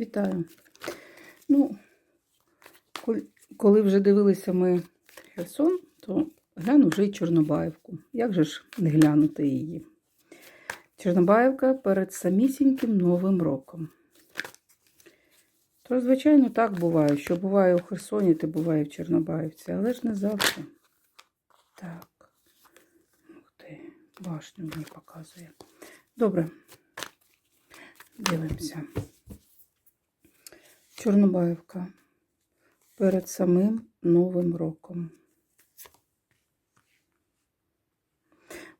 Вітаю. Ну, коли вже дивилися ми Херсон, то гляну вже й Чорнобаївку. Як же ж не глянути її? Чорнобаївка перед самісіньким Новим роком. То, звичайно, так буває, що буває у Херсоні, то буває в Чорнобаївці, але ж не завжди. Так. Ух ти, башню мені показує. Добре. Дивимося. Чорнобаївка перед самим Новим роком.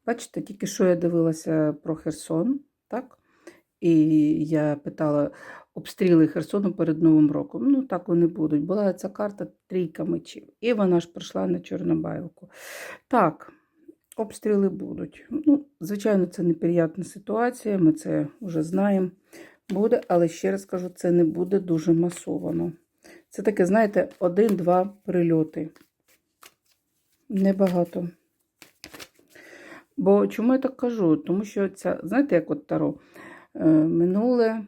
Бачите, тільки що я дивилася про Херсон, так? І я питала обстріли Херсону перед Новим роком. Ну, так вони будуть. Була ця карта трійка мечів. І вона ж прийшла на Чорнобаївку. Так, обстріли будуть. Ну, звичайно, це неприятна ситуація, ми це вже знаємо. Буде, але ще раз кажу, це не буде дуже масовано. Це таке, знаєте, один-два прильоти. Небагато. Бо чому я так кажу? Тому що ця, знаєте, як от Таро, Е, минуле,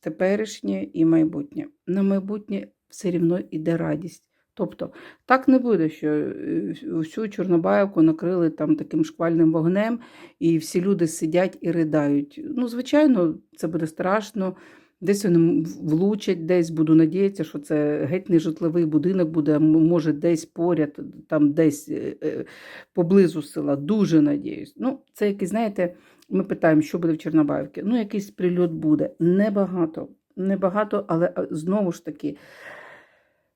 теперішнє і майбутнє. На майбутнє все рівно йде радість. Тобто, так не буде, що е, всю Чорнобаївку накрили там таким шквальним вогнем, і всі люди сидять і ридають. Ну, звичайно, це буде страшно. Десь вони влучать, десь буду надіятися, що це геть не житловий будинок буде, може, десь поряд, там десь е, е, поблизу села. Дуже надіюсь. Ну, це якийсь, знаєте, ми питаємо, що буде в Чорнобаївці. Ну, якийсь прильот буде. Небагато. Небагато, але е, знову ж таки,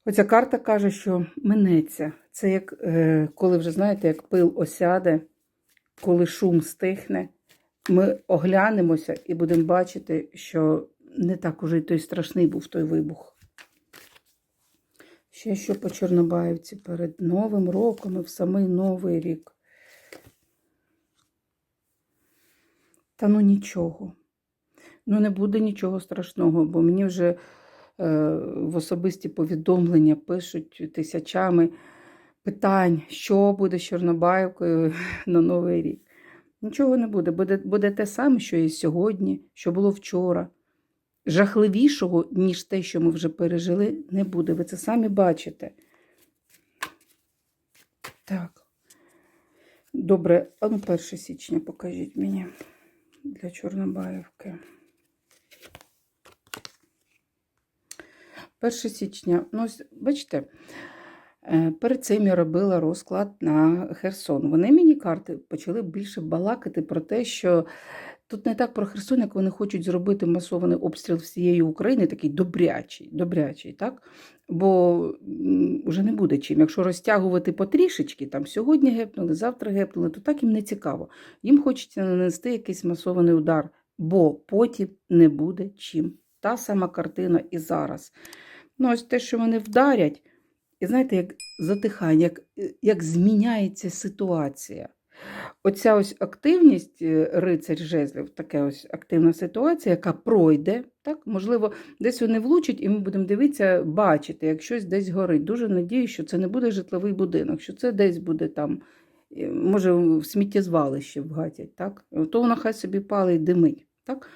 оця карта каже, що минеться. Це як е, коли вже знаєте, як пил осяде, коли шум стихне, ми оглянемося і будемо бачити, що не так уже й той страшний був той вибух. Ще що по Чорнобаївці перед Новим роком і в самий Новий рік. Та ну нічого. Ну, не буде нічого страшного, бо мені вже в особисті повідомлення пишуть тисячами питань, що буде з Чорнобаївкою на Новий рік. Нічого не буде. Буде, буде те саме, що і сьогодні, що було вчора. Жахливішого, ніж те, що ми вже пережили, не буде. Ви це самі бачите. Так. Добре, а ну 1 січня покажіть мені для Чорнобаївки. 1 січня, ну, ось, бачите, е, перед цим я робила розклад на Херсон. Вони мені карти почали більше балакати про те, що тут не так про Херсон, як вони хочуть зробити масований обстріл всієї України, такий добрячий, добрячий, так? Бо вже не буде чим. Якщо розтягувати потрішечки, там сьогодні гепнули, завтра гепнули, то так їм не цікаво. Їм хочеться нанести якийсь масований удар, бо потім не буде чим. Та сама картина і зараз. Ну, ось те, що вони вдарять, і знаєте, як затихання, як, як зміняється ситуація. Оця ось активність е, рицарь жезлів, така ось активна ситуація, яка пройде. Так? Можливо, десь вони влучать, і ми будемо дивитися, бачити, як щось десь горить. Дуже надію, що це не буде житловий будинок, що це десь буде там, е, може, в сміттєзвалище вгатять. Так? То воно хай собі палить, димить. Так?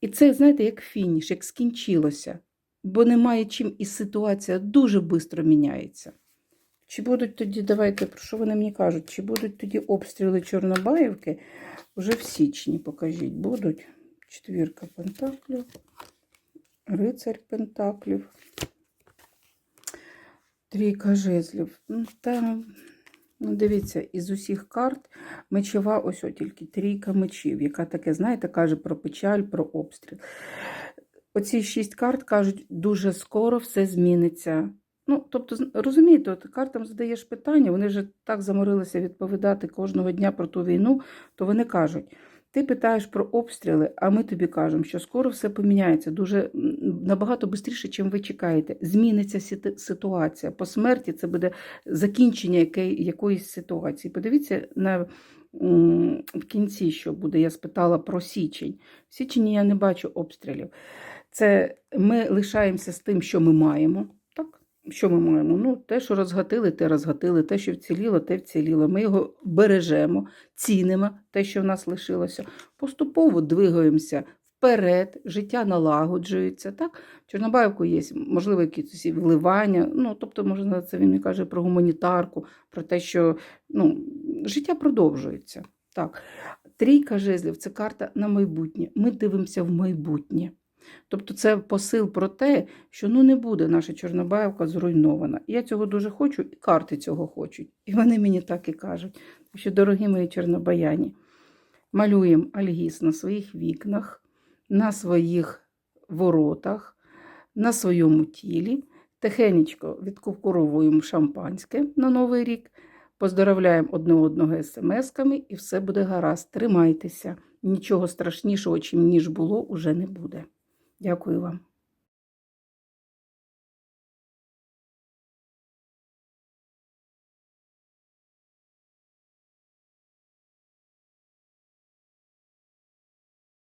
І це, знаєте, як фініш, як скінчилося. Бо немає чим, і ситуація дуже швидко міняється. Чи будуть тоді, давайте, про що вони мені кажуть, чи будуть тоді обстріли Чорнобаївки вже в січні, покажіть, будуть. Четвірка пентаклів, рицарь пентаклів, трійка жезлів. Та, ну, дивіться, із усіх карт мечова, ось о, тільки трійка мечів, яка таке, знаєте, каже про печаль, про обстріл. Оці шість карт кажуть, дуже скоро все зміниться. Ну, тобто, розумієте, от картам задаєш питання, вони вже так заморилися відповідати кожного дня про ту війну, то вони кажуть: ти питаєш про обстріли, а ми тобі кажемо, що скоро все поміняється дуже набагато швидше, чим ви чекаєте. Зміниться ситуація. По смерті це буде закінчення якої- якоїсь ситуації. Подивіться на в кінці, що буде. Я спитала про січень. В січні я не бачу обстрілів. Це ми лишаємося з тим, що ми маємо. Так? Що ми маємо? Ну, те, що розгатили, те розгатили, те, що вціліло, те вціліло. Ми його бережемо, цінимо те, що в нас лишилося. Поступово двигаємося вперед, життя налагоджується. Так? Чорнобаївку є, можливо, якісь вливання. Ну, тобто, можна це він мені каже про гуманітарку, про те, що ну, життя продовжується. Так. Трійка жезлів це карта на майбутнє. Ми дивимося в майбутнє. Тобто це посил про те, що ну не буде наша Чорнобаївка зруйнована. Я цього дуже хочу, і карти цього хочуть. І вони мені так і кажуть. Що, дорогі мої чорнобаяні, малюємо альгіз на своїх вікнах, на своїх воротах, на своєму тілі. Тихенечко відкукуровуємо шампанське на Новий рік, поздоровляємо одне одного смс-ками, і все буде гаразд. Тримайтеся. Нічого страшнішого, чим ніж було, уже не буде. Дякую вам.